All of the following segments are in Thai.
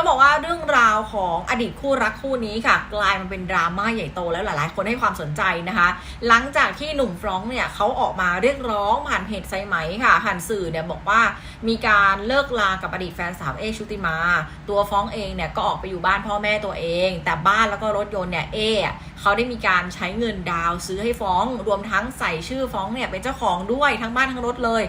ต้องบอกว่าเรื่องราวของอดีตคู่รักคู่นี้ค่ะ กลายมาเป็นดราม่าใหญ่โตแล้วหลาย ๆ คนให้ความสนใจนะคะ หลังจากที่หนุ่มฟรองก์เนี่ยเขาออกมาเรียกร้องผ่านเพจไซไหมค่ะ ผ่านสื่อเนี่ยบอกว่ามีการเลิกลากับอดีตแฟนสาวเอชุติมา ตัวฟ้องเองเนี่ยก็ออกไปอยู่บ้านพ่อแม่ตัวเอง แต่บ้านแล้วก็รถยนต์เนี่ยเอเขาได้มีการใช้เงินดาวซื้อให้ฟ้อง รวมทั้งใส่ชื่อฟ้องเนี่ยเป็นเจ้าของด้วยทั้งบ้านทั้งรถเลย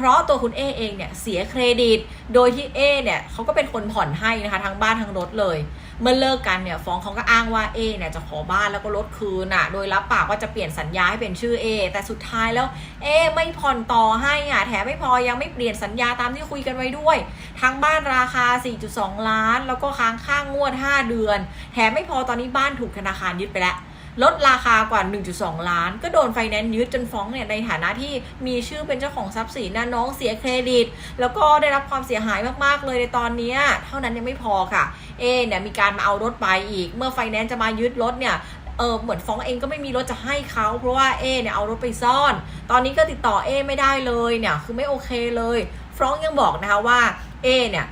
เพราะตัวคุณเอเองเนี่ยเสียเครดิต โดยที่เอเนี่ยเขาก็เป็นคนผ่อนให้นะคะทั้งบ้านทั้งรถเลย เมื่อเลิกกันเนี่ยฟ้องเขาก็อ้างว่าเอเนี่ยจะขอบ้านแล้วก็รถคืนอะ โดยรับปากว่าจะเปลี่ยนสัญญาให้เป็นชื่อเอแต่สุดท้ายแล้วเอไม่ผ่อนต่อให้อะแถมไม่พอยังไม่เปลี่ยนสัญญาตามที่คุยกันไว้ด้วย ทั้งบ้านราคา 4.2 ล้าน แล้วก็ค้างค่างงวด 5 เดือน แถมไม่พอตอนนี้บ้านถูกธนาคารยึดไปแล้ว ลดราคากว่า 1.2 ล้าน ก็โดนไฟแนนซ์ยึดจนฟ้องเนี่ยในฐานะที่มีชื่อเป็นเจ้าของทรัพย์สินนะน้องเสียเครดิต แล้วก็ได้รับความเสียหายมากๆเลยในตอนนี้ เท่านั้นยังไม่พอค่ะ เอเนี่ยมีการมาเอารถไปอีก เมื่อไฟแนนซ์จะมายึดรถเนี่ยเออเหมือนฟ้องเองก็ไม่มีรถจะให้เขาเพราะว่าเอเนี่ยเอารถไปซ่อน ตอนนี้ก็ติดต่อเอไม่ได้เลยเนี่ยคือไม่โอเคเลยฟ้องยังบอกนะคะว่าเอเนี่ย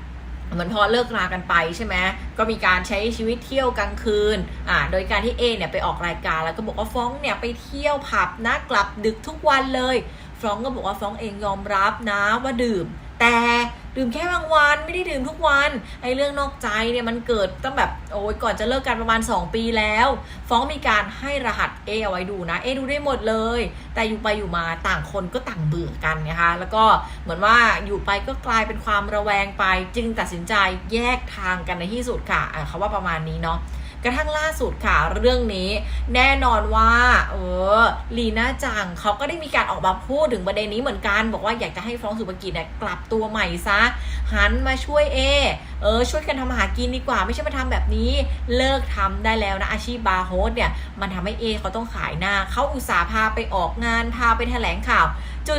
เหมือนพอเลิกรากันไปใช่ไหมก็มีการใช้ชีวิตเที่ยวกลางคืนอ่าโดยการที่เอเนี่ยไปออกรายการแล้วก็บอกว่าฟ้องเนี่ยไปเที่ยวผับนะกลับดึกทุกวันเลยฟ้องก็บอกว่าฟ้องเองยอมรับนะว่าดื่ม แต่ ดื่มแค่บางวันไม่ได้ดื่มทุกวันไอ้เรื่องนอกใจเนี่ยมันเกิดตั้งแบบโอ้ยก่อนจะเลิกกันประมาณ 2 ปีแล้ว ฟ้องมีการให้รหัสเอเอาไว้ดูนะเอดูได้หมดเลย แต่อยู่ไปอยู่มาต่างคนก็ต่างเบื่อกันนะคะแล้วก็เหมือนว่าอยู่ไปก็กลายเป็นความระแวงไป จึงตัดสินใจแยกทางกันในที่สุดค่ะอะเขาว่าประมาณนี้เนาะ กระทั่งล่าสุดค่ะเรื่องนี้แน่นอนว่าเออลีน่าจังเขาก็ได้มีการออกมาพูดถึงประเด็นนี้เหมือนกัน บอกว่าอยากจะให้ฟรองก์สุภกิจเนี่ยกลับตัวใหม่ซะ หันมาช่วยเอเออช่วยกันทำอาหารกินดีกว่า ไม่ใช่มาทำแบบนี้เลิกทำได้แล้วนะอาชีพบาร์โฮสเนี่ยมันทำให้เอเขาต้องขายหน้าเขาอุตส่าห์พาไปออกงานพาไปแถลงข่าว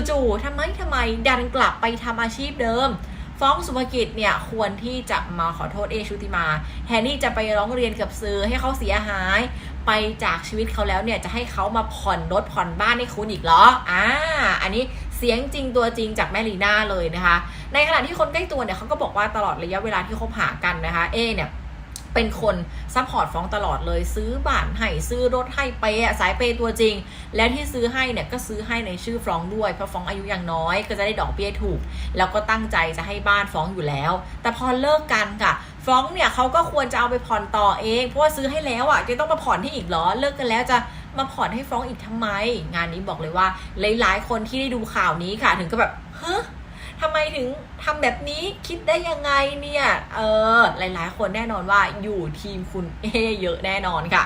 จู่ๆทำไมทำไมดันกลับไปทำอาชีพเดิม ฟ้องสุภกิจเนี่ยควรที่จะมาขอโทษเอชุติมาแทนที่จะไปร้องเรียนกับซื้อให้เขาเสียหาย ไปจากชีวิตเขาแล้วเนี่ยจะให้เขามาผ่อนรถผ่อนบ้านให้คุณอีกเหรออ่าอันนี้เสียงจริงตัวจริงจากแม่ลีน่าเลยนะคะ ในขณะที่คนใกล้ตัวเนี่ยเขาก็บอกว่าตลอดระยะเวลาที่คบหากันนะคะเอเนี่ย เป็นคนซัพพอร์ตฟ้องตลอดเลย ซื้อบ้านให้ซื้อรถให้เปย์สายเปย์ตัวจริง และที่ซื้อให้เนี่ยก็ซื้อให้ในชื่อฟรองด้วยเพราะฟรองอายุยังน้อย ก็จะได้ดอกเบี้ยถูก แล้วก็ตั้งใจจะให้บ้านฟ้องอยู่แล้ว แต่พอเลิกกันค่ะฟรองเนี่ยเขาก็ควรจะเอาไปผ่อนต่อเอง เพราะว่าซื้อให้แล้วอะจะต้องมาผ่อนที่อีกหรอ เลิกกันแล้วจะมาผ่อนให้ฟรองอีกทำไม งานนี้บอกเลยว่าหลายๆ คนที่ได้ดูข่าวนี้ค่ะ ถึงก็แบบเฮ้ ทำไมถึงทำแบบนี้คิดได้ยังไงเนี่ย เออ หลายๆ คนแน่นอนว่าอยู่ทีมคุณเอเยอะแน่นอนค่ะ